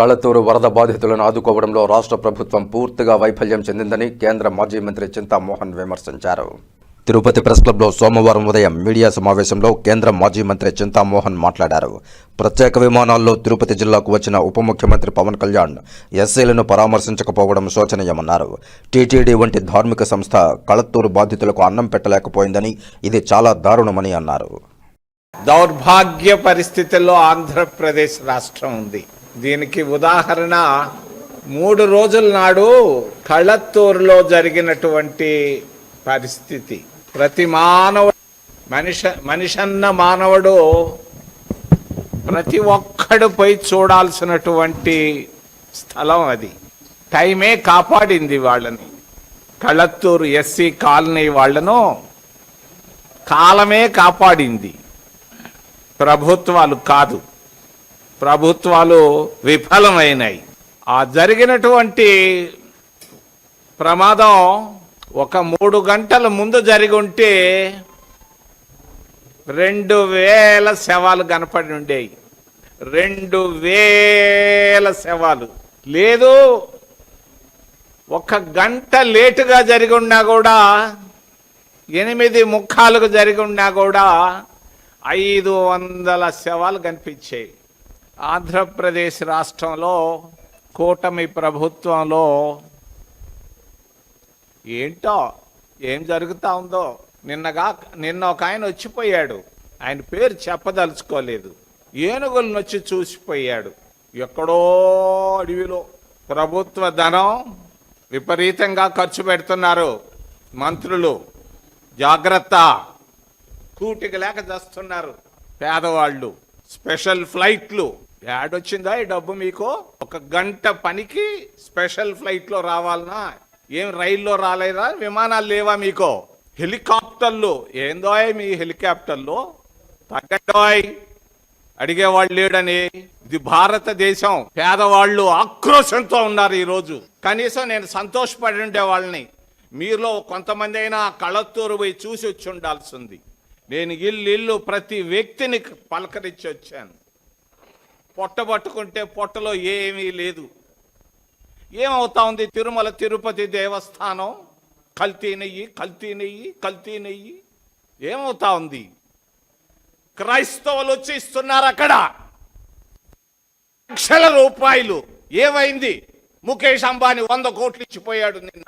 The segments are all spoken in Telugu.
కళ్ళతూరు వరద బాధితులను ఆదుకోవడంలో రాష్ట్ర ప్రభుత్వం పూర్తిగా వైఫల్యం చెందిందని కేంద్ర మాజీ మంత్రి చింతామోహన్ విమర్శించారు. తిరుపతి ప్రెస్ క్లబ్లో సోమవారం ఉదయం మీడియా సమావేశంలో కేంద్ర మాజీ మంత్రి చింతామోహన్ మాట్లాడారు. ప్రత్యేక విమానాల్లో తిరుపతి జిల్లాకు వచ్చిన ఉప ముఖ్యమంత్రి పవన్ కళ్యాణ్ ఎస్సీలను పరామర్శించకపోవడం శోచనీయమన్నారు. టీటీడీ వంటి ధార్మిక సంస్థ కళత్తూరు బాధితులకు అన్నం పెట్టలేకపోయిందని ఇది చాలా దారుణమని అన్నారు. దౌర్భాగ్య పరిస్థితుల్లో ఆంధ్రప్రదేశ్ రాష్ట్రం ఉంది. దీనికి ఉదాహరణ మూడు రోజుల నాడు కళత్తూరులో జరిగినటువంటి పరిస్థితి. ప్రతి మానవుడు మనిష మనిషన్న మానవుడు ప్రతి ఒక్కడు పోయి చూడాల్సినటువంటి స్థలం అది. టైమే కాపాడింది వాళ్ళని. కళత్తూరు ఎస్సీ కాలనీ వాళ్ళను కాలమే కాపాడింది. ప్రభుత్వాలు కాదు. ప్రభుత్వాలు విఫలమైనాయి. ఆ జరిగినటువంటి ప్రమాదం ఒక మూడు గంటల ముందు జరిగి ఉంటే రెండు వేల శవాలు కనపడి ఉండేవి రెండు వేల శవాలు. లేదు ఒక గంట లేటుగా జరిగి ఉన్నా కూడా ఎనిమిది ముఖాలకు జరిగి ఉన్నా కూడా ఐదు వందల శవాలు కనిపించాయి. ఆంధ్రప్రదేశ్ రాష్ట్రంలో కూటమి ప్రభుత్వంలో ఏంటో ఏం జరుగుతూ ఉందో నిన్నగా నిన్న ఒక ఆయన వచ్చిపోయాడు. ఆయన పేరు చెప్పదలుచుకోలేదు. ఏనుగులను వచ్చి చూసిపోయాడు. ఎక్కడో అడవిలో ప్రభుత్వ ధనం విపరీతంగా ఖర్చు పెడుతున్నారు మంత్రులు. జాగ్రత్త. కూటికి లేక చేస్తున్నారు పేదవాళ్ళు. స్పెషల్ ఫ్లైట్లు. యాడొచ్చిందా ఈ డబ్బు మీకు? ఒక గంట పనికి స్పెషల్ ఫ్లైట్లో రావాలనా? ఏం రైల్లో రాలేదా? విమానాలు లేవా మీకు? హెలికాప్టర్లు. ఏందో మీ హెలికాప్టర్లు? తగ్గండోయ్. అడిగేవాళ్ళు లేడని. ఇది భారతదేశం. పేదవాళ్ళు ఆక్రోశంతో ఉన్నారు ఈరోజు. కనీసం నేను సంతోషపడి ఉండే వాళ్ళని మీలో కొంతమంది అయినా కళత్తూరు పోయి చూసి వచ్చి ఉండాల్సింది. నేను ఇల్లు ఇల్లు ప్రతి వ్యక్తిని పలకరించి వచ్చాను. పొట్ట పట్టుకుంటే పొట్టలో ఏమీ లేదు. ఏమవుతా ఉంది తిరుమల తిరుపతి దేవస్థానం? కల్తీ నెయ్యి కల్తీ నెయ్యి కల్తీ నెయ్యి. ఏమవుతా ఉంది? క్రైస్తవులు వచ్చి ఇస్తున్నారు అక్కడ. లక్షల రూపాయలు. ఏమైంది? ముఖేష్ అంబానీ వంద కోట్లు ఇచ్చిపోయాడు నిన్న.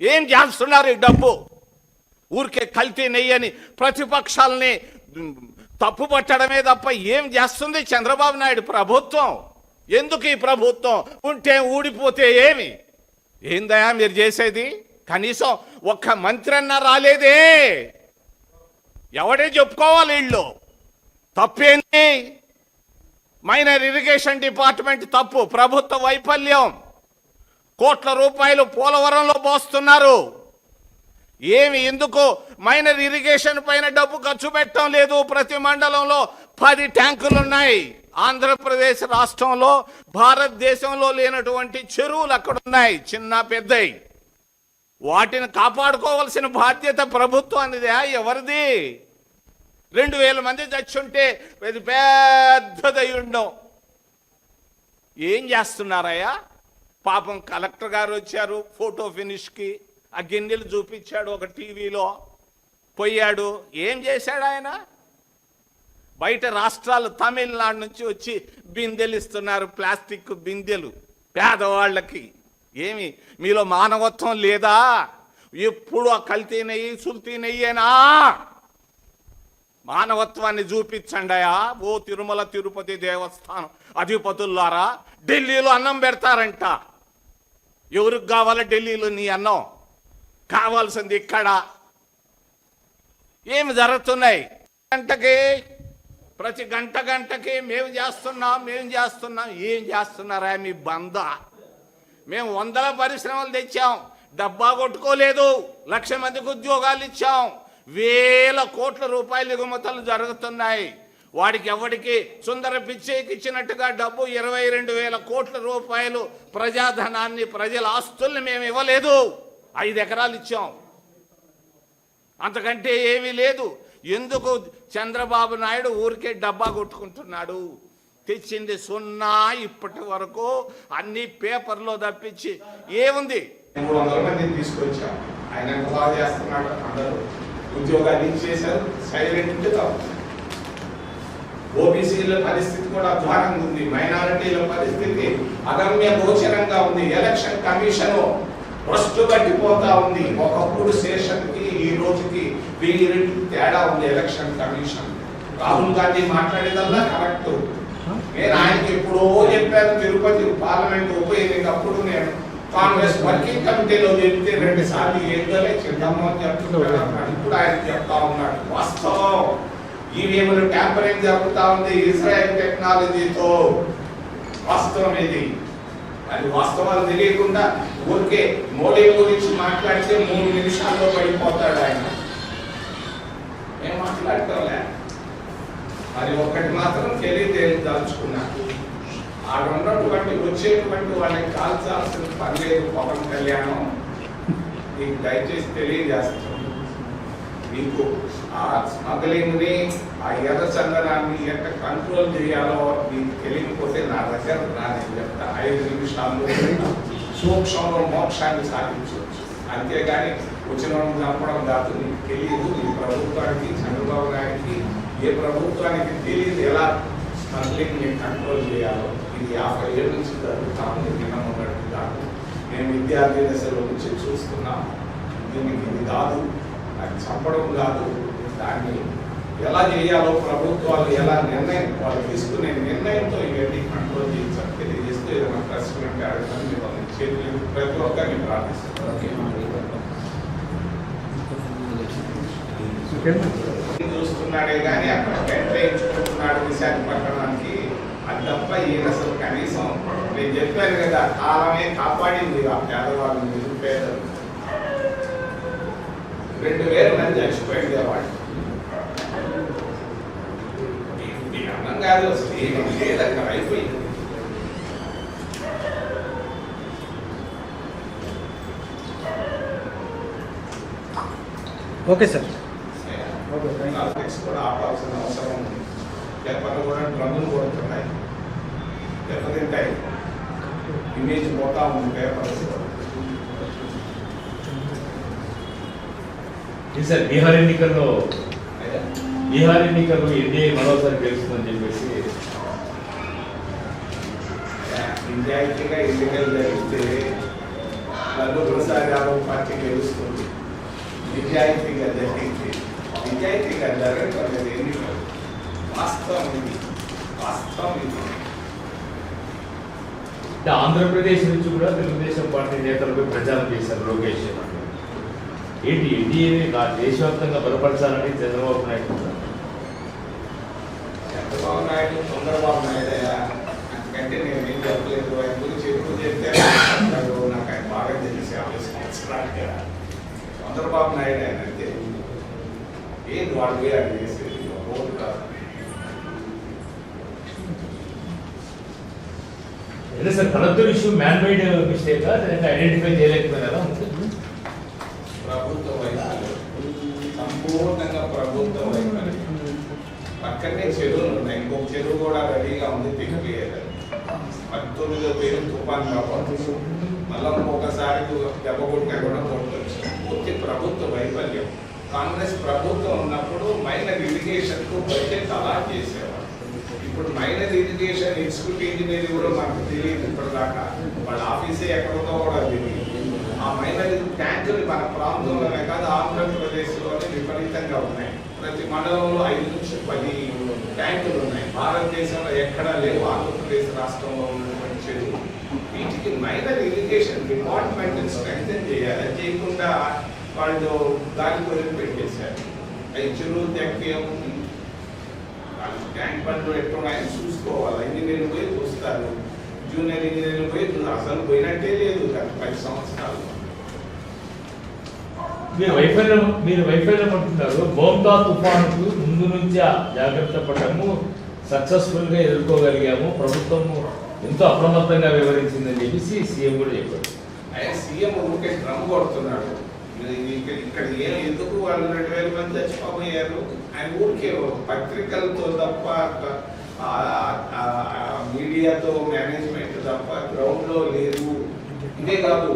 ఏం చేస్తున్నారు ఈ డబ్బు? ఊరికే కల్తీ నెయ్యని ప్రతిపక్షాలని తప్పు పట్టడమే తప్ప ఏం చేస్తుంది చంద్రబాబు నాయుడు ప్రభుత్వం? ఎందుకు ఈ ప్రభుత్వం? ఉంటే ఊడిపోతే ఏమి? ఏందయా మీరు చేసేది? కనీసం ఒక్క మంత్రి అన్న రాలేదే. ఎవడే చెప్పుకోవాలి వీళ్ళు? తప్పేంది? మైనర్ ఇరిగేషన్ డిపార్ట్మెంట్ తప్పు ప్రభుత్వ వైఫల్యం. కోట్ల రూపాయలు పోలవరంలో పోస్తున్నారు. ఏమి ఎందుకు? మైనర్ ఇరిగేషన్ పైన డబ్బు ఖర్చు పెట్టడం లేదు. ప్రతి మండలంలో పది ట్యాంకులు ఉన్నాయి ఆంధ్రప్రదేశ్ రాష్ట్రంలో భారతదేశంలో లేనటువంటి చెరువులు అక్కడ ఉన్నాయి చిన్న పెద్దయి. వాటిని కాపాడుకోవాల్సిన బాధ్యత ప్రభుత్వానిదే ఎవరిది? రెండు వేల మంది చచ్చుంటే పెద్ద పెద్దదై ఉండం. ఏం చేస్తున్నారయ్యా? పాపం కలెక్టర్ గారు వచ్చారు ఫోటో ఫినిష్కి. ఆ గిన్నెలు చూపించాడు ఒక టీవీలో. పోయాడు. ఏం చేశాడు ఆయన? బయట రాష్ట్రాలు తమిళనాడు నుంచి వచ్చి బిందెలు ఇస్తున్నారు ప్లాస్టిక్ బిందెలు పేదవాళ్ళకి. ఏమి? మీలో మానవత్వం లేదా? ఎప్పుడు ఆ కల్తీ నెయ్యి సుల్తీ నెయ్యేనా? మానవత్వాన్ని చూపించండియా ఓ తిరుమల తిరుపతి దేవస్థానం అధిపతుల్లారా ఢిల్లీలో అన్నం పెడతారంట. ఎవరికి కావాలా ఢిల్లీలో నీ అన్నం? కావాల్సింది ఇక్కడ. ఏమి జరుగుతున్నాయి? గంటకి ప్రతి గంట గంటకి మేము చేస్తున్నాం మేము చేస్తున్నాం. ఏం చేస్తున్నారా మీ బంద? మేము వందల పరిశ్రమలు తెచ్చాం. డబ్బా కొట్టుకోలేదు. లక్ష మందికి ఉద్యోగాలు ఇచ్చాం. వేల కోట్ల రూపాయల ఎగుమతులు జరుగుతున్నాయి. వాడికి ఎవడికి సుందర పిచ్చేకి ఇచ్చినట్టుగా డబ్బు ఇరవై రెండు వేల కోట్ల రూపాయలు ప్రజాధనాన్ని ప్రజల ఆస్తుల్ని మేము ఇవ్వలేదు. ఐదు ఎకరాలు ఇచ్చాం. అంతకంటే ఏమీ లేదు. ఎందుకు చంద్రబాబు నాయుడు ఊరికే డబ్బా కొట్టుకుంటున్నాడు? తెచ్చింది సున్నా ఇప్పటి వరకు అన్ని పేపర్లో తప్పించి ఏముంది? మూడు వందల తీసుకొచ్చాం. ఆయన బాగా చేస్తున్నాడు అందరూ. ఉద్యోగాలు ఓబీసీల పరిస్థితి కూడా అధ్వానంగా ఉంది. మైనారిటీల పరిస్థితి అగమ్య గోచరంగా ఉంది. ఎలక్షన్ కమిషన్ భ్రష్టు పట్టిపోతా ఉంది. ఒకప్పుడు శేషన్కి ఈ రోజుకి వెయ్యి రెండు తేడా ఉంది ఎలక్షన్ కమిషన్. రాహుల్ గాంధీ మాట్లాడేదల్లా కరెక్ట్. నేను ఆయనకి ఎప్పుడో చెప్పాను తిరుపతి పార్లమెంట్ ఉప ఎన్నికప్పుడు నేను కాంగ్రెస్ వర్కింగ్ కమిటీలో చెప్తే రెండు సార్లు ఏంటోలే చిన్నమ్మ అని చెప్తున్నాడు ఇప్పుడు ఆయన చెప్తా ఉన్నాడు. వాస్తవం. ఈవీఎంలు ట్యాంపరింగ్ జరుగుతా ఉంది ఇజ్రాయెల్ టెక్నాలజీతో వాస్తవం ఇది. అది వాస్తవాలు తెలియకుండా ఊరికే మోడీ గురించి మాట్లాడితే మూడు నిమిషాల్లో పడిపోతాడు ఆయన. ఏం మాట్లాడటంలే మరి ఒక్కటి మాత్రం తెలియదేల్చుకున్నాను ఆడ ఉన్నటువంటి వచ్చేటువంటి వాళ్ళకి కాల్చాల్సిన పని లేదు పవన్ కళ్యాణం. నీకు దయచేసి తెలియజేస్తాను. మీకు ఆ స్మగ్లింగ్ని ఆ ఎర్ర చందనాన్ని ఎంత కంట్రోల్ చేయాలో మీకు తెలియకపోతే నా దగ్గర నా నేను చెప్తా ఐదు నిమిషాల్లో సూక్ష్మంలో మోక్షాన్ని సాధించవచ్చు. అంతేగాని వచ్చిన వాళ్ళని చంపడం కాదు నీకు తెలియదు ఈ ప్రభుత్వానికి చంద్రబాబు నాయుడికి ఏ ప్రభుత్వానికి తెలియదు ఎలా స్మగ్లింగ్ని కంట్రోల్ చేయాలో. ఇది యాభై ఏళ్ళ నుంచి జరుగుతా ఉంది వినమ్మన్నట్టు కాదు మేము విద్యార్థి దశలో నుంచి చూస్తున్నాం దీనికి ఇది కాదు. అది చంపడం కాదు. దాన్ని ఎలా చేయాలో ప్రభుత్వాలు ఎలా నిర్ణయం వాళ్ళు తీసుకునే నిర్ణయంతో ఇవన్నీ కంట్రోల్ చేయించాలి తెలియజేస్తూ ఏదైనా ప్రశ్న అడగమని మిమ్మల్ని చేతులు ప్రతి ఒక్కరిని ప్రార్థిస్తున్నాను చూస్తున్నాడే కానీ అక్కడ కేటాయించుకుంటున్నాడు విశాఖపట్నానికి. అది తప్ప ఈయన అసలు కనీసం నేను చెప్పాను కదా కాలమే కాపాడింది ఆ పేదవాళ్ళు నిరుపేదలు. రెండు వేల మంది చచ్చిపోయింది ఈ అన్నం కాదు అసలు అయిపోయింది. Okay sir. నార్కోటిక్స్ కూడా ఆపాల్సిన అవసరం ఉంది. పేపర్లు కూడా డ్రమ్ములు కొడుతున్నాయి. దెబ్బతింటాయి ఇమేజ్ పోతా ఉంది పేపర్స్ ఇది సార్ బీహార్ ఎన్నికల్లో బీహార్ ఎన్నికల్లో ఎన్డీఏ మరోసారి గెలుస్తుందని చెప్పేసి. నిజాయితీగా ఎన్నికలు జరిగితే లల్లు ప్రసాద్ యాదవ్ పార్టీ గెలుస్తుంది. నిజాయితీగా జరిగితే నిజాయితీగా జరగట్లేదు ఎన్నికలు. వాస్తవం ఇది. వాస్తవం ఇది. ఆంధ్రప్రదేశ్ నుంచి కూడా తెలుగుదేశం పార్టీ నేతలపై ప్రచారం చేశారు లోకేష్ ఏంటి ఎన్డీఏని దేశవ్యాప్తంగా బలపరచాలని చంద్రబాబు నాయుడు. చంద్రబాబు నాయుడు చంద్రబాబు నాయుడు అందుకంటే నేను ఏం చెప్పలేదు. ఆయన గురించి ఎక్కువ చెప్తే నాకు ఆయన బాగా తెలిసి. యాభై సంవత్సరాలుగా చంద్రబాబు నాయుడు ఆయన అంటే ఏది వాళ్ళు అది చేసేది? ఓటు కాదు. Sir collector issue man made mistake identify చేయలేకపోయినారా? ప్రభుత్వ వైఫల్యం సంపూర్ణంగా ప్రభుత్వ వైఫల్యం పక్కనే చెరువులు ఉన్నాయి. ఇంకొక చెరువు కూడా రెడీగా ఉంది తెగిపోయేది పంతొమ్మిదో పేరు తుఫాన్ కాబట్టి మళ్ళీ ఒకసారి దెబ్బ కొట్టినా కూడా కొట్టచ్చు. పూర్తి ప్రభుత్వ వైఫల్యం. కాంగ్రెస్ ప్రభుత్వం ఉన్నప్పుడు మైనర్ ఇరిగేషన్కు బడ్జెట్ అలా చేసేవారు. ఇప్పుడు మైనర్ ఇరిగేషన్ ఇన్స్టిట్యూట్ ఇంజనీరింగ్ కూడా మనకు తెలియదు ఇప్పటిదాకా. వాళ్ళ ఆఫీసే ఎక్కడుందో కూడా తెలియదు. ఆ మైనర్ ట్యాంకులు మన ప్రాంతంలోనే కాదు ఆంధ్రప్రదేశ్లోనే విపరీతంగా ఉన్నాయి. ప్రతి మండలంలో ఐదు నుంచి పది ట్యాంకులు ఉన్నాయి. భారతదేశంలో ఎక్కడా లేవు ఆంధ్రప్రదేశ్ రాష్ట్రంలో ఉన్నటువంటి చెరువు. వీటికి మైనర్ ఇరిగేషన్ డిపార్ట్మెంట్ స్ట్రెంగ్తన్ చేయాలి. చేయకుండా వాళ్ళు దాని కొరకు పెట్టేశారు. అవి చెరువు తెక్కి వాళ్ళు ట్యాంక్ బండ్లు ఎట్టున్నాయని చూసుకోవాలి. ఇంజనీర్లు పోయి చూస్తారు. జూనియర్ ఇంజనీర్లు పోయి అసలు పోయినట్టే లేదు గత పది సంవత్సరాలు. మీరు వైఫల్యం మీరు వైఫల్యం అంటున్నారు. బోంతా తుఫానుకు ముందు నుంచి జాగ్రత్త పడ్డాము సక్సెస్ఫుల్గా ఎదుర్కోగలిగాము. ప్రభుత్వము ఎంతో అప్రమత్తంగా వివరించిందని చెప్పేసి సీఎం కూడా చెప్పారు. ఆయన సీఎం ఊరికే డ్రమ్ కొడుతున్నాడు. ఇక్కడ ఏం ఎందుకు వాళ్ళు రెండు వేల మంది చచ్చిపోయారు ఆయన ఊరికే పత్రికలతో తప్ప మీడియాతో మేనేజ్మెంట్ తప్ప గ్రౌండ్లో లేదు ఇదే కాదు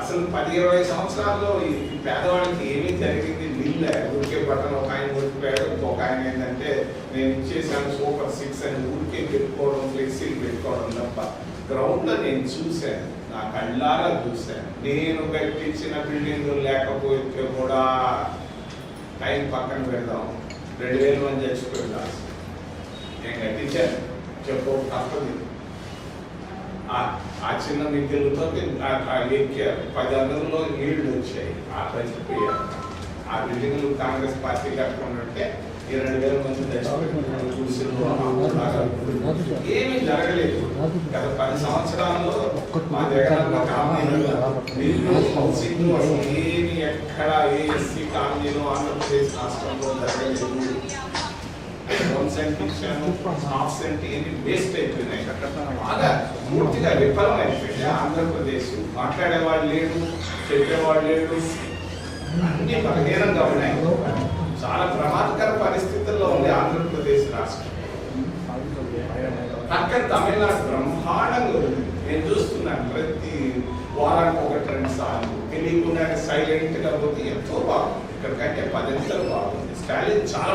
అసలు పది ఇరవై సంవత్సరాల్లో ఈ పేదవాడికి ఏమీ జరిగింది? నీళ్ళే ఊరికే బట్టలు ఒక ఆయన ఓడిపోయాడు ఇంకొక ఆయన ఏంటంటే నేను ఇచ్చేసాను సూపర్ సిక్స్ అని ఊరికే పెట్టుకోవడం ఫ్లెక్సీలు పెట్టుకోవడం తప్ప. గ్రౌండ్లో నేను చూశాను నా కళ్ళారా చూశాను. నేను కట్టించిన బిల్డింగ్ లేకపోతే కూడా టైం పక్కన పెడదాం. రెండు వేల మంది చచ్చిపోయిందా నేను కట్టించాను. చెప్పు తప్పది. ఆ- చిన్న మిద్దెలతో ఎక్కారు పది నీళ్ళు వచ్చాయి. ఆ చచ్చిపోయారు ఆ బిల్డింగ్లు కాంగ్రెస్ పార్టీ కట్టుకున్నట్టే ఈ రెండు వేల మంది. ఏమీ జరగలేదు. గత పది సంవత్సరాల్లో మా జగనన్న కాలనీలో నీళ్ళు హౌసింగ్ అసలు ఏమి ఎక్కడ ఏ ఎస్సీ కాలనీలో ఆంధ్రప్రదేశ్ రాష్ట్రంలో జరగలేదు. సెంట్ ఇచ్చాను హాఫ్ సెంట్ ఇవన్నీ వేస్ట్ అయిపోయినాయి బాగా పూర్తిగా విఫలం అయిపోయింది ఆంధ్రప్రదేశ్ మాట్లాడేవాడు లేడు చెప్పేవాడు లేడు. అన్ని బలహీనంగా ఉన్నాయి. చాలా ప్రమాదకర పరిస్థితుల్లో ఉంది ఆంధ్రప్రదేశ్ రాష్ట్రం. పక్కన తమిళనాడు బ్రహ్మాండంగా నేను చూస్తున్నాను ప్రతి వారానికి ఒకటి రెండు సార్లు. తెలియకుండా సైలెంట్గా పోతే ఎంతో బాగుంది. ఇక్కడికంటే పదింతలు బాగుంది. స్టాలిన్ చాలా